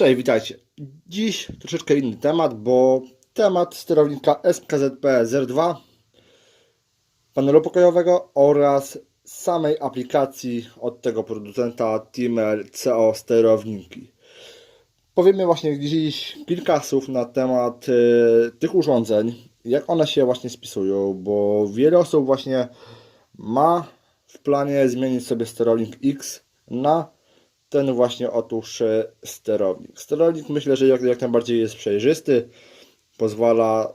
Cześć, witajcie. Dziś troszeczkę inny temat, bo temat sterownika SKZP02, panelu pokojowego oraz samej aplikacji od tego producenta Timel CO sterowniki. Powiemy właśnie dziś kilka słów na temat e, tych urządzeń, jak one się właśnie spisują, bo wiele osób właśnie ma w planie zmienić sobie sterownik X na ten właśnie otóż e, sterownik. Sterownik myślę, że jak, jak najbardziej jest przejrzysty, pozwala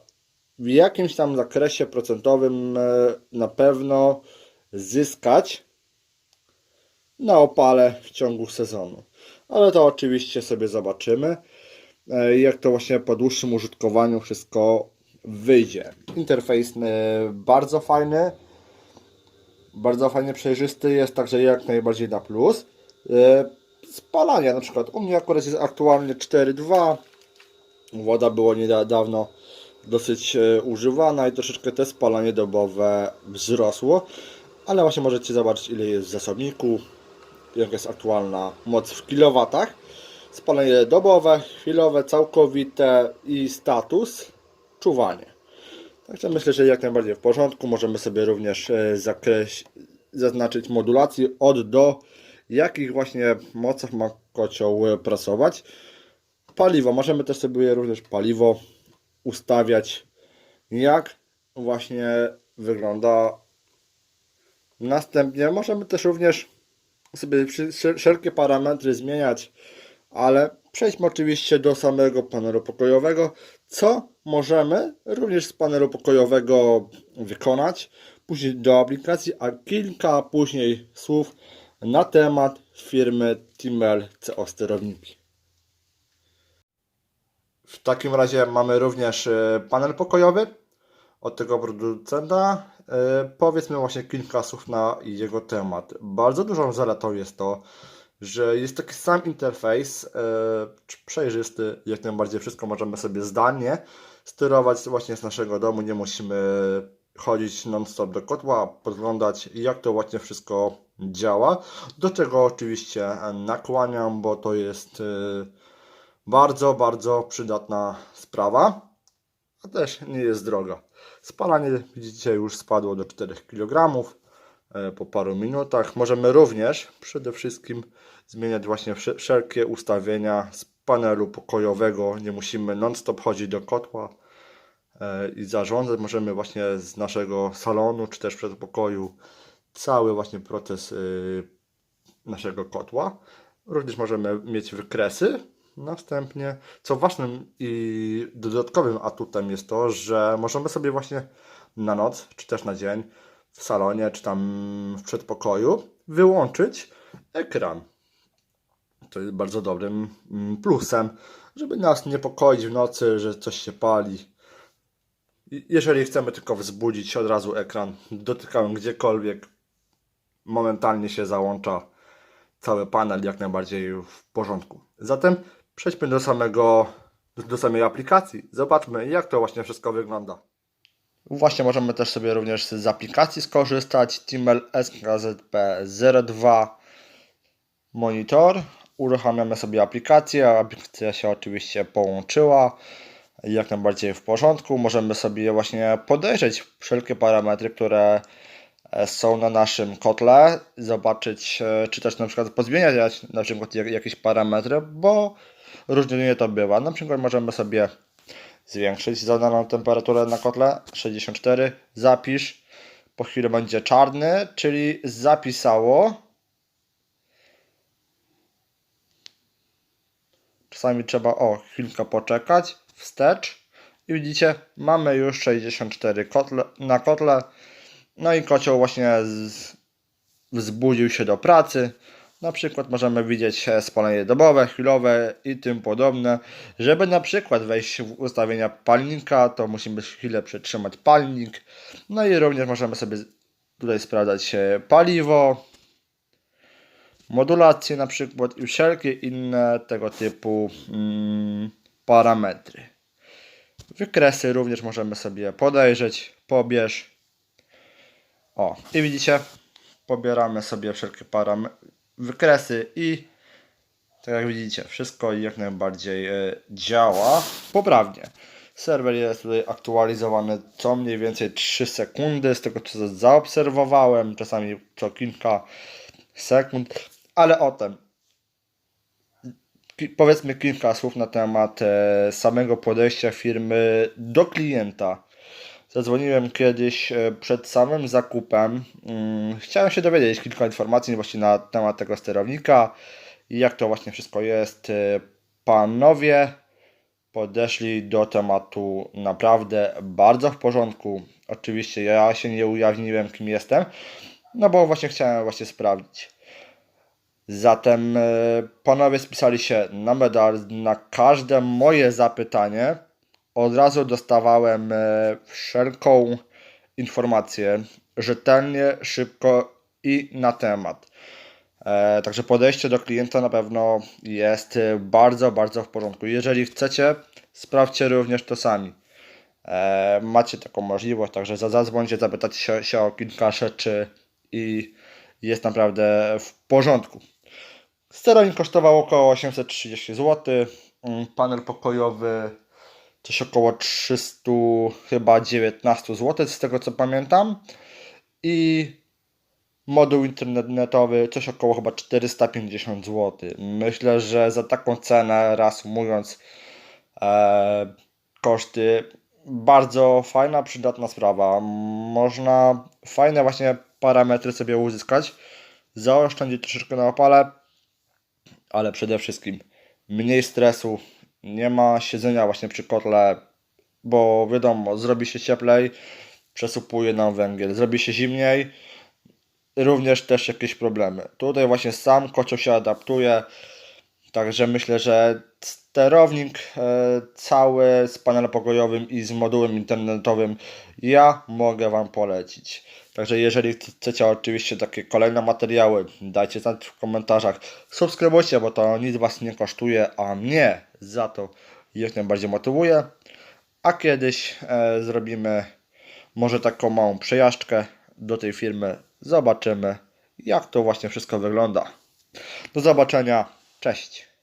w jakimś tam zakresie procentowym e, na pewno zyskać na opale w ciągu sezonu. Ale to oczywiście sobie zobaczymy, e, jak to właśnie po dłuższym użytkowaniu wszystko wyjdzie. Interfejs bardzo fajny, bardzo fajnie przejrzysty jest, także jak najbardziej na plus. Spalanie na przykład, u mnie akurat jest aktualnie 4.2, woda było niedawno dosyć e, używana i troszeczkę te spalanie dobowe wzrosło, ale właśnie możecie zobaczyć ile jest w zasobniku, jaka jest aktualna moc w kilowatach. Spalanie dobowe, chwilowe, całkowite i status czuwanie. Także myślę, że jak najbardziej w porządku. Możemy sobie również e, zakreś, zaznaczyć modulację od do, jakich właśnie mocach ma kocioł e, prasować. Paliwo, możemy też sobie również paliwo ustawiać, jak właśnie wygląda. Następnie możemy też również sobie wszelkie parametry zmieniać, ale przejdźmy oczywiście do samego panelu pokojowego, co możemy również z panelu pokojowego wykonać, później do aplikacji, a kilka później słów na temat firmy Timmel CO sterowniki. W takim razie mamy również e, panel pokojowy od tego producenta. E, Powiedzmy właśnie kilka słów na jego temat. Bardzo dużą zaletą jest to, że jest taki sam interfejs, e, przejrzysty, jak najbardziej wszystko możemy sobie zdalnie sterować właśnie z naszego domu, nie musimy chodzić non-stop do kotła, podglądać jak to właśnie wszystko działa. Do czego oczywiście nakłaniam, bo to jest e, bardzo, bardzo przydatna sprawa, a też nie jest droga. Spalanie widzicie już spadło do 4 kg e, po paru minutach. Możemy również przede wszystkim zmieniać właśnie wsze- wszelkie ustawienia z panelu pokojowego. Nie musimy non-stop chodzić do kotła e, i zarządzać. Możemy właśnie z naszego salonu czy też przedpokoju cały właśnie proces y, naszego kotła. Również możemy mieć wykresy. Następnie, co ważnym i dodatkowym atutem jest to, że możemy sobie właśnie na noc, czy też na dzień w salonie, czy tam w przedpokoju wyłączyć ekran. To jest bardzo dobrym mm, plusem, żeby nas niepokoić w nocy, że coś się pali. Jeżeli chcemy tylko wzbudzić od razu ekran, dotykamy gdziekolwiek, momentalnie się załącza cały panel jak najbardziej w porządku. Zatem przejdźmy do samego, do samej aplikacji. Zobaczmy jak to właśnie wszystko wygląda. Właśnie możemy też sobie również z aplikacji skorzystać. Timmel SKZP02 Monitor. Uruchamiamy sobie aplikację. Aplikacja się oczywiście połączyła. Jak najbardziej w porządku. Możemy sobie właśnie podejrzeć wszelkie parametry, które e, są na naszym kotle, zobaczyć, e, czy też na przykład pozmieniać na przykład jak- jakieś parametry, bo różnie to bywa. Na przykład możemy sobie zwiększyć zadaną temperaturę na kotle 64, zapisz, po chwili będzie czarny, czyli zapisało. Czasami trzeba o chwilkę poczekać, wstecz i widzicie, mamy już 64 kotle, na kotle. No i kocioł właśnie z, wzbudził się do pracy. Na przykład możemy widzieć e, spalanie dobowe, chwilowe i tym podobne. Żeby na przykład wejść w ustawienia palnika, to musimy chwilę przytrzymać palnik. No i również możemy sobie tutaj sprawdzać paliwo, modulację na przykład i wszelkie inne tego typu mm, parametry. Wykresy również możemy sobie podejrzeć, pobierz. O, i widzicie, pobieramy sobie wszelkie wykresy i Tak jak widzicie, wszystko jak najbardziej e, działa poprawnie. Serwer jest tutaj aktualizowany co mniej więcej 3 sekundy, z tego co zaobserwowałem, czasami co kilka sekund, ale o tym powiedzmy kilka słów na temat e, samego podejścia firmy do klienta. Zadzwoniłem kiedyś e, przed samym zakupem. Mm, Chciałem się dowiedzieć kilka informacji właśnie na temat tego sterownika i jak to właśnie wszystko jest. E, Panowie podeszli do tematu naprawdę bardzo w porządku. Oczywiście ja się nie ujawniłem kim jestem, no bo właśnie chciałem właśnie sprawdzić. Zatem e, panowie spisali się na medal na każde moje zapytanie. Od razu dostawałem e, wszelką informację, rzetelnie, szybko i na temat. E, Także podejście do klienta na pewno jest bardzo, bardzo w porządku. Jeżeli chcecie, sprawdźcie również to sami. Macie taką możliwość, także za- zadzwońcie, zapytacie się, się o kilka rzeczy i jest naprawdę w porządku. Sterownik kosztował około 830 zł. Mm, Panel pokojowy coś około 300 chyba 19 zł z tego co pamiętam. I moduł internetowy coś około chyba 450 zł. Myślę, że za taką cenę, reasumując e, koszty, bardzo fajna, przydatna sprawa. Można fajne właśnie parametry sobie uzyskać, zaoszczędzić troszeczkę na opale, ale przede wszystkim mniej stresu, nie ma siedzenia właśnie przy kotle, bo wiadomo, zrobi się cieplej, przesupuje nam węgiel, zrobi się zimniej, również też jakieś problemy. Tutaj właśnie sam kocioł się adaptuje, także myślę, że sterownik e, cały z panelem pokojowym i z modułem internetowym ja mogę Wam polecić. Także jeżeli chcecie oczywiście takie kolejne materiały, dajcie znać w komentarzach. Subskrybujcie, bo to nic Was nie kosztuje, a mnie za to jak najbardziej motywuje. A kiedyś e, zrobimy może taką małą przejażdżkę do tej firmy. Zobaczymy, jak to właśnie wszystko wygląda. Do zobaczenia. Cześć.